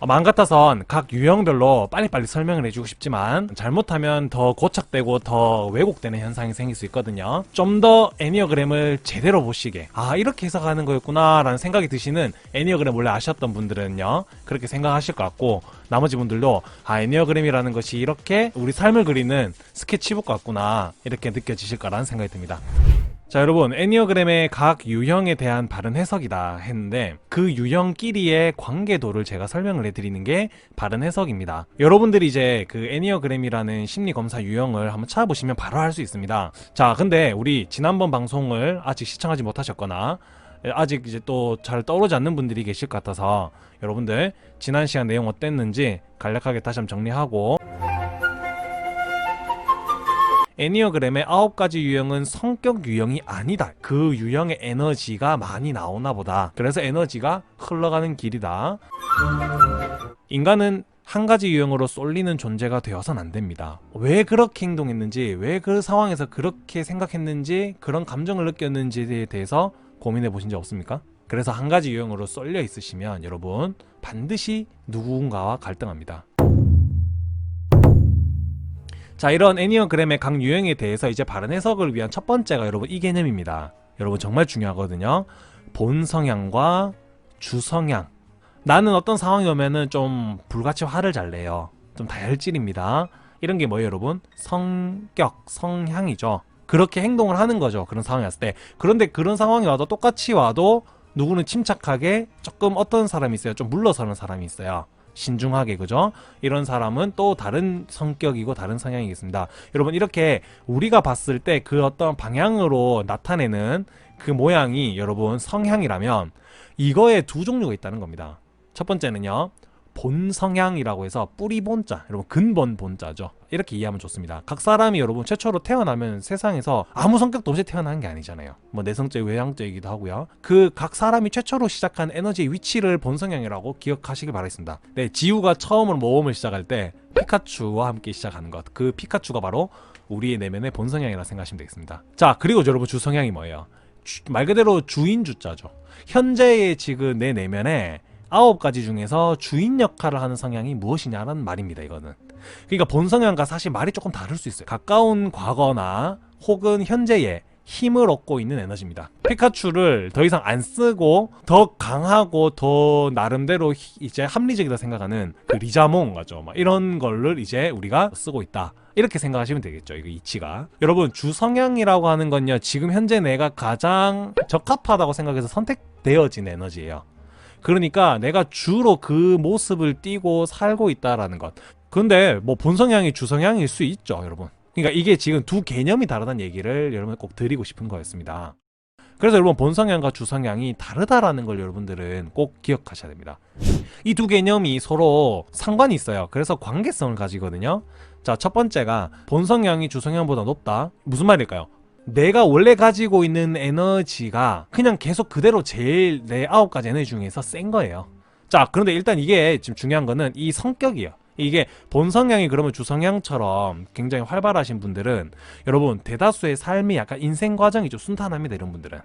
어, 마음 같아선 각 유형별로 빨리빨리 설명을 해주고 싶지만 잘못하면 더 고착되고 더 왜곡되는 현상이 생길 수 있거든요. 좀 더 애니어그램을 제대로 보시게 아 이렇게 해석하는 거였구나 라는 생각이 드시는 애니어그램 원래 아셨던 분들은요 그렇게 생각하실 것 같고 나머지 분들도 아 애니어그램이라는 것이 이렇게 우리 삶을 그리는 스케치북 같구나 이렇게 느껴지실 거라는 생각이 듭니다. 자 여러분 애니어그램의 각 유형에 대한 바른 해석이다 했는데 그 유형끼리의 관계도를 제가 설명을 해드리는 게 바른 해석입니다. 여러분들이 이제 그 애니어그램이라는 심리 검사 유형을 한번 찾아보시면 바로 알수 있습니다. 자 근데 우리 지난번 방송을 아직 시청하지 못하셨거나 아직 이제 또 잘 떠오르지 않는 분들이 계실 것 같아서 여러분들 지난 시간 내용 어땠는지 간략하게 다시 한번 정리하고 애니어그램의 아홉 가지 유형은 성격 유형이 아니다. 그 유형의 에너지가 많이 나오나 보다. 그래서 에너지가 흘러가는 길이다. 인간은 한 가지 유형으로 쏠리는 존재가 되어선 안 됩니다. 왜 그렇게 행동했는지, 왜 그 상황에서 그렇게 생각했는지, 그런 감정을 느꼈는지에 대해서 고민해 보신 적 없습니까? 그래서 한 가지 유형으로 쏠려 있으시면 여러분 반드시 누군가와 갈등합니다. 자, 이런 애니어그램의 각 유형에 대해서 이제 바른 해석을 위한 첫 번째가 여러분 이 개념입니다. 여러분 정말 중요하거든요. 본 성향과 주 성향. 나는 어떤 상황이 오면은 좀 불같이 화를 잘 내요. 좀 다혈질입니다. 이런 게 뭐예요, 여러분? 성격, 성향이죠. 그렇게 행동을 하는 거죠. 그런 상황이 왔을 때. 그런데 그런 상황이 와도 똑같이 와도 누구는 침착하게 조금 어떤 사람이 있어요. 좀 물러서는 사람이 있어요. 신중하게 그죠? 이런 사람은 또 다른 성격이고 다른 성향이겠습니다. 여러분 이렇게 우리가 봤을 때 그 어떤 방향으로 나타내는 그 모양이 여러분 성향이라면 이거에 두 종류가 있다는 겁니다. 첫 번째는요. 본 성향이라고 해서 뿌리 본자, 여러분 근본 본자죠. 이렇게 이해하면 좋습니다. 각 사람이 여러분 최초로 태어나면 세상에서 아무 성격도 없이 태어나는 게 아니잖아요. 뭐 내성적, 외향적이기도 하고요. 그 각 사람이 최초로 시작한 에너지의 위치를 본 성향이라고 기억하시길 바라겠습니다. 네, 지우가 처음으로 모험을 시작할 때 피카츄와 함께 시작하는 것. 그 피카츄가 바로 우리의 내면의 본 성향이라 생각하시면 되겠습니다. 자, 그리고 여러분 주 성향이 뭐예요? 주- 말 그대로 주인 주자죠. 현재의 지금 내 내면에 아홉 가지 중에서 주인 역할을 하는 성향이 무엇이냐는 말입니다. 이거는. 그러니까 본 성향과 사실 말이 조금 다를 수 있어요. 가까운 과거나 혹은 현재에 힘을 얻고 있는 에너지입니다. 피카츄를 더 이상 안 쓰고 더 강하고 더 나름대로 히- 이제 합리적이다 생각하는 그 리자몽 가죠. 막 이런 걸를 이제 우리가 쓰고 있다. 이렇게 생각하시면 되겠죠. 이거 이치가. 여러분 주성향이라고 하는 건요. 지금 현재 내가 가장 적합하다고 생각해서 선택되어진 에너지예요. 그러니까 내가 주로 그 모습을 띠고 살고 있다라는 것. 근데 뭐 본성향이 주성향일 수 있죠, 여러분. 그러니까 이게 지금 두 개념이 다르다는 얘기를 여러분 꼭 드리고 싶은 거였습니다. 그래서 여러분 본성향과 주성향이 다르다라는 걸 여러분들은 꼭 기억하셔야 됩니다. 이 두 개념이 서로 상관이 있어요. 그래서 관계성을 가지거든요. 자, 첫 번째가 본성향이 주성향보다 높다. 무슨 말일까요? 내가 원래 가지고 있는 에너지가 그냥 계속 그대로 제일 내 아홉 가지 에너지 중에서 센 거예요. 자, 그런데 일단 이게 지금 중요한 거는 이 성격이에요. 이게 본성향이 그러면 주성향처럼 굉장히 활발하신 분들은 여러분 대다수의 삶이 약간 인생 과정이 좀 순탄합니다. 이런 분들은.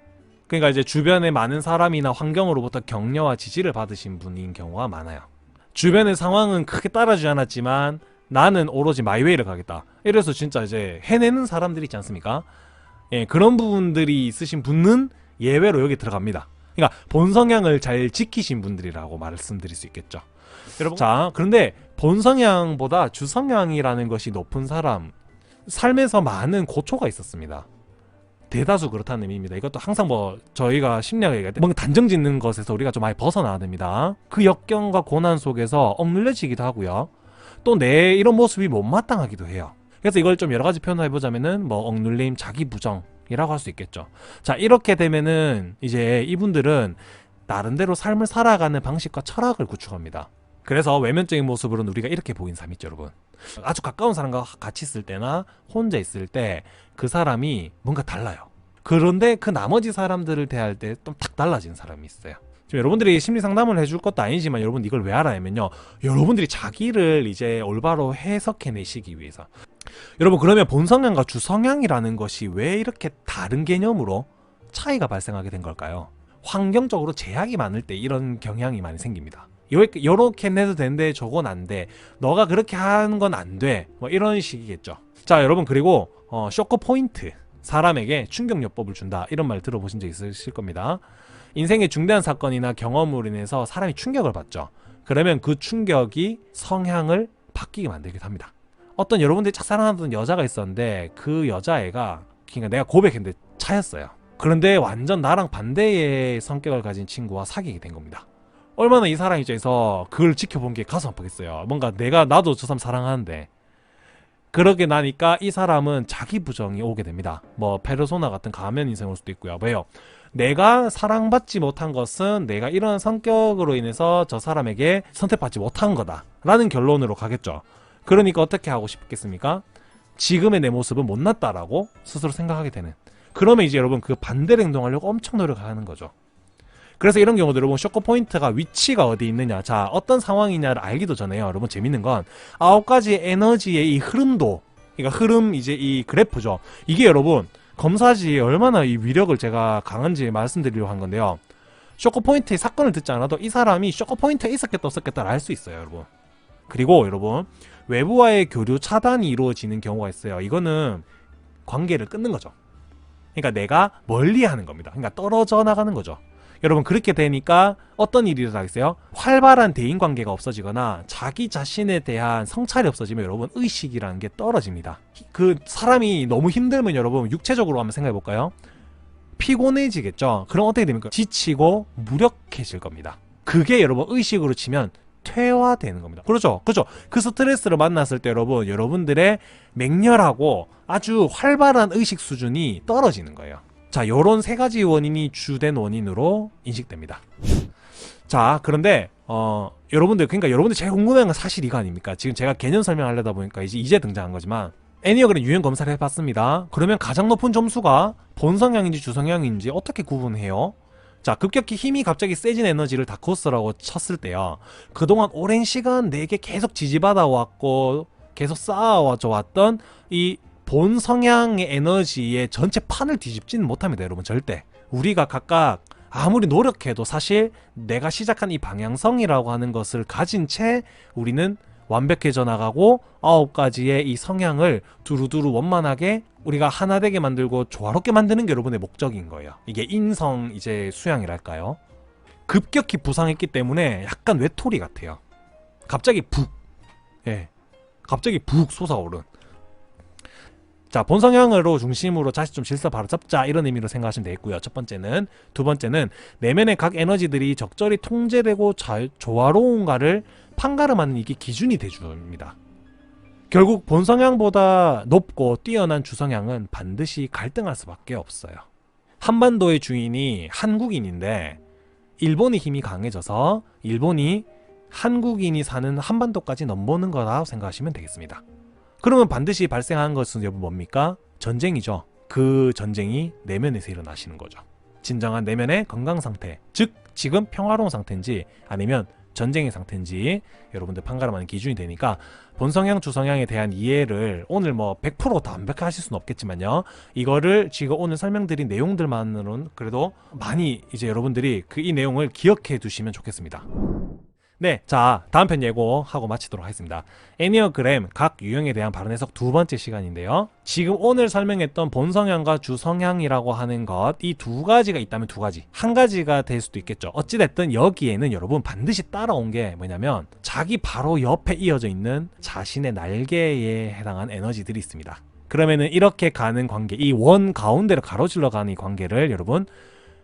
그러니까 이제 주변에 많은 사람이나 환경으로부터 격려와 지지를 받으신 분인 경우가 많아요. 주변의 상황은 크게 따라주지 않았지만 나는 오로지 마이웨이를 가겠다. 이래서 진짜 이제 해내는 사람들이 있지 않습니까? 예, 그런 부분들이 있으신 분은 예외로 여기 들어갑니다. 그러니까 본 성향을 잘 지키신 분들이라고 말씀드릴 수 있겠죠. 여러분, 자, 그런데 본 성향보다 주 성향이라는 것이 높은 사람 삶에서 많은 고초가 있었습니다. 대다수 그렇다는 의미입니다. 이것도 항상 뭐 저희가 심리학 얘기할 때 뭔가 단정 짓는 것에서 우리가 좀 많이 벗어나야 됩니다. 그 역경과 고난 속에서 억눌려지기도 하고요. 또 내 이런 모습이 못마땅하기도 해요. 그래서 이걸 좀 여러 가지 표현을 해보자면은 뭐 억눌림, 자기 부정 이라고 할 수 있겠죠. 자 이렇게 되면은 이제 이분들은 나름대로 삶을 살아가는 방식과 철학을 구축합니다. 그래서 외면적인 모습으로는 우리가 이렇게 보인 삶 있죠, 여러분. 아주 가까운 사람과 같이 있을 때나 혼자 있을 때 그 사람이 뭔가 달라요. 그런데 그 나머지 사람들을 대할 때 좀 탁 달라지는 사람이 있어요. 지금 여러분들이 심리 상담을 해줄 것도 아니지만 여러분 이걸 왜 알아야면요. 여러분들이 자기를 이제 올바로 해석해내시기 위해서. 여러분 그러면 본성향과 주성향이라는 것이 왜 이렇게 다른 개념으로 차이가 발생하게 된 걸까요? 환경적으로 제약이 많을 때 이런 경향이 많이 생깁니다. 요렇게, 내도 되는데 저건 안 돼. 너가 그렇게 하는 건 안 돼. 뭐 이런 식이겠죠. 자, 여러분 그리고 어, 쇼크 포인트. 사람에게 충격요법을 준다. 이런 말 들어보신 적 있으실 겁니다. 인생의 중대한 사건이나 경험으로 인해서 사람이 충격을 받죠. 그러면 그 충격이 성향을 바뀌게 만들기도 합니다. 어떤 여러분들이 짝사랑하던 여자가 있었는데 그 여자애가 그러니까 내가 고백했는데 차였어요. 그런데 완전 나랑 반대의 성격을 가진 친구와 사귀게 된 겁니다. 얼마나 이 사람 입장에서 그걸 지켜본 게 가슴 아프겠어요. 뭔가 내가 나도 저 사람 사랑하는데 그러게 나니까 이 사람은 자기 부정이 오게 됩니다. 뭐 페르소나 같은 가면 인생일 수도 있고요. 왜요? 내가 사랑받지 못한 것은 내가 이런 성격으로 인해서 저 사람에게 선택받지 못한 거다. 라는 결론으로 가겠죠. 그러니까 어떻게 하고 싶겠습니까? 지금의 내 모습은 못났다라고 스스로 생각하게 되는. 그러면 이제 여러분 그 반대로 행동하려고 엄청 노력하는 거죠. 그래서 이런 경우도 여러분 쇼크 포인트가 위치가 어디 있느냐. 자, 어떤 상황이냐를 알기도 전에요. 여러분 재밌는 건 아홉 가지 에너지의 이 흐름도 그러니까 흐름 이제 이 그래프죠. 이게 여러분 검사지에 얼마나 이 위력을 제가 강한지 말씀드리려고 한 건데요. 쇼크 포인트의 사건을 듣지 않아도 이 사람이 쇼크 포인트에 있었겠다 없었겠다를 알 수 있어요, 여러분. 그리고 여러분 외부와의 교류 차단이 이루어지는 경우가 있어요. 이거는 관계를 끊는 거죠. 그러니까 내가 멀리 하는 겁니다. 그러니까 떨어져 나가는 거죠. 여러분 그렇게 되니까 어떤 일이 일어나겠어요? 활발한 대인 관계가 없어지거나 자기 자신에 대한 성찰이 없어지면 여러분 의식이라는 게 떨어집니다. 그 사람이 너무 힘들면 여러분 육체적으로 한번 생각해 볼까요? 피곤해지겠죠. 그럼 어떻게 됩니까? 지치고 무력해질 겁니다. 그게 여러분 의식으로 치면 퇴화되는 겁니다. 그렇죠? 그렇죠? 그 스트레스를 만났을 때 여러분, 여러분들의 맹렬하고 아주 활발한 의식 수준이 떨어지는 거예요. 자, 요런 세 가지 원인이 주된 원인으로 인식됩니다. 자, 그런데 어, 여러분들 그러니까 여러분들 제일 궁금한 건 사실 이거 아닙니까? 지금 제가 개념 설명하려다 보니까 이제 이제 등장한 거지만 애니어그램 유형 검사를 해봤습니다. 그러면 가장 높은 점수가 본성향인지 주성향인지 어떻게 구분해요? 자, 급격히 힘이 갑자기 세진 에너지를 다크호스라고 쳤을 때요. 그동안 오랜 시간 내게 계속 지지받아 왔고 계속 쌓아와줘 왔던 이 본 성향의 에너지의 전체 판을 뒤집지는 못합니다, 여러분. 절대. 우리가 각각 아무리 노력해도 사실 내가 시작한 이 방향성이라고 하는 것을 가진 채 우리는 완벽해져 나가고 아홉 가지의 이 성향을 두루두루 원만하게 우리가 하나 되게 만들고 조화롭게 만드는 게 여러분의 목적인 거예요. 이게 인성 이제 수양이랄까요? 급격히 부상했기 때문에 약간 외톨이 같아요. 갑자기 북, 예, 갑자기 북 솟아오른. 자, 본성향으로 중심으로 다시 좀 질서 바로 잡자 이런 의미로 생각하시면 되겠고요. 첫 번째는 두 번째는 내면의 각 에너지들이 적절히 통제되고 잘 조화로운가를 판가름하는 이게 기준이 돼줍니다. 결국 본성향보다 높고 뛰어난 주성향은 반드시 갈등할 수밖에 없어요. 한반도의 주인이 한국인인데 일본의 힘이 강해져서 일본이 한국인이 사는 한반도까지 넘보는 거라고 생각하시면 되겠습니다. 그러면 반드시 발생하는 것은 여러분 뭡니까? 전쟁이죠. 그 전쟁이 내면에서 일어나시는 거죠. 진정한 내면의 건강 상태, 즉 지금 평화로운 상태인지 아니면 전쟁의 상태인지 여러분들 판가름하는 기준이 되니까 본성향, 주성향에 대한 이해를 오늘 뭐 100%다 완벽하게 하실 수는 없겠지만요. 이거를 지금 오늘 설명드린 내용들만으로는 그래도 많이 이제 여러분들이 그 이 내용을 기억해 두시면 좋겠습니다. 네, 자 다음 편 예고하고 마치도록 하겠습니다. 애니어그램 각 유형에 대한 발언 해석 두 번째 시간인데요. 지금 오늘 설명했던 본성향과 주성향이라고 하는 것 이 두 가지가 있다면 두 가지 한 가지가 될 수도 있겠죠. 어찌됐든 여기에는 여러분 반드시 따라온 게 뭐냐면 자기 바로 옆에 이어져 있는 자신의 날개에 해당한 에너지들이 있습니다. 그러면은 이렇게 가는 관계, 이 원 가운데로 가로질러 가는 이 관계를 여러분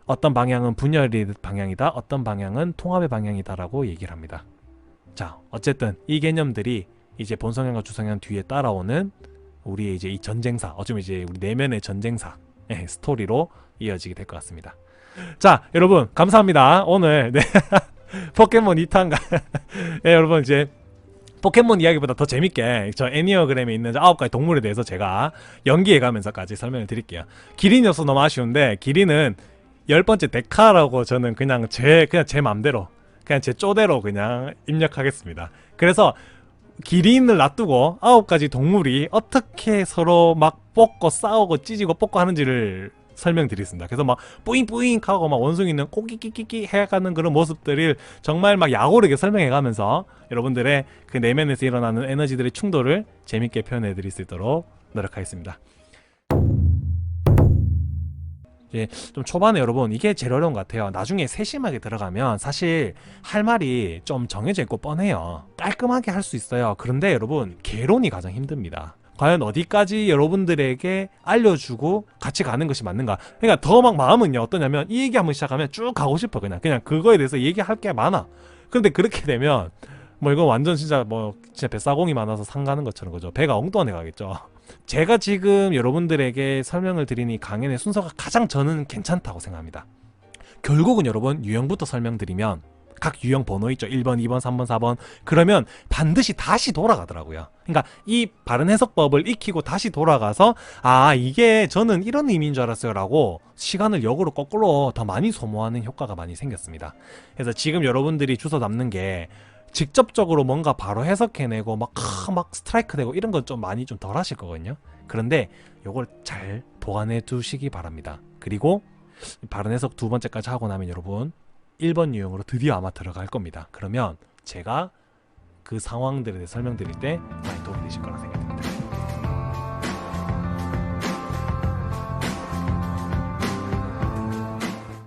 어떤 방향은 분열의 방향이다, 어떤 방향은 통합의 방향이다라고 얘기를 합니다. 자, 어쨌든 이 개념들이 이제 본성향과 주성향 뒤에 따라오는 우리의 이제 이 전쟁사, 어쩌면 이제 우리 내면의 전쟁사 의 스토리로 이어지게 될 것 같습니다. 자, 여러분 감사합니다. 오늘 네. 포켓몬 2탄가 네, 여러분 이제 포켓몬 이야기보다 더 재밌게 저 애니어그램에 있는 아홉 가지 동물에 대해서 제가 연기해 가면서까지 설명을 드릴게요. 기린이어서 너무 아쉬운데 기린은 열 번째 데카라고 저는 그냥 제 그냥 제 맘대로 그냥 제 쪼대로 그냥 입력하겠습니다. 그래서 기린을 놔두고 아홉 가지 동물이 어떻게 서로 막 뽑고 싸우고 찢고 뽑고 하는지를 설명드리겠습니다. 그래서 막 뿌잉뿌잉 하고 막 원숭이는 꼬끼끼끼끼 해가는 그런 모습들을 정말 막 야오르게 설명해가면서 여러분들의 그 내면에서 일어나는 에너지들의 충돌을 재밌게 표현해드릴 수 있도록 노력하겠습니다. 이제 좀 초반에 여러분 이게 제일 어려운 것 같아요. 나중에 세심하게 들어가면 사실 할 말이 좀 정해져 있고 뻔해요. 깔끔하게 할 수 있어요. 그런데 여러분 개론이 가장 힘듭니다. 과연 어디까지 여러분들에게 알려주고 같이 가는 것이 맞는가? 그러니까 더 막 마음은요 어떠냐면 이 얘기 한번 시작하면 쭉 가고 싶어 그냥 그냥 그거에 대해서 얘기할 게 많아. 근데 그렇게 되면 뭐 이건 완전 진짜 뭐 진짜 뱃사공이 많아서 상 가는 것처럼 그죠? 배가 엉뚱해 가겠죠. 제가 지금 여러분들에게 설명을 드린 이 강연의 순서가 가장 저는 괜찮다고 생각합니다. 결국은 여러분 유형부터 설명드리면 각 유형 번호 있죠. 1번, 2번, 3번, 4번. 그러면 반드시 다시 돌아가더라고요. 그러니까 이 바른 해석법을 익히고 다시 돌아가서 아, 이게 저는 이런 의미인 줄 알았어요라고 시간을 역으로 거꾸로 더 많이 소모하는 효과가 많이 생겼습니다. 그래서 지금 여러분들이 주워 담는 게 직접적으로 뭔가 바로 해석해내고 막, 크, 막 스트라이크 되고 이런 건 좀 많이 좀 덜 하실 거거든요. 그런데 요걸 잘 보관해 두시기 바랍니다. 그리고 바른 해석 두 번째까지 하고 나면 여러분 1번 유형으로 드디어 아마 들어갈 겁니다. 그러면 제가 그 상황들에 대해 설명드릴 때 많이 도움이 되실 거라 생각됩니다.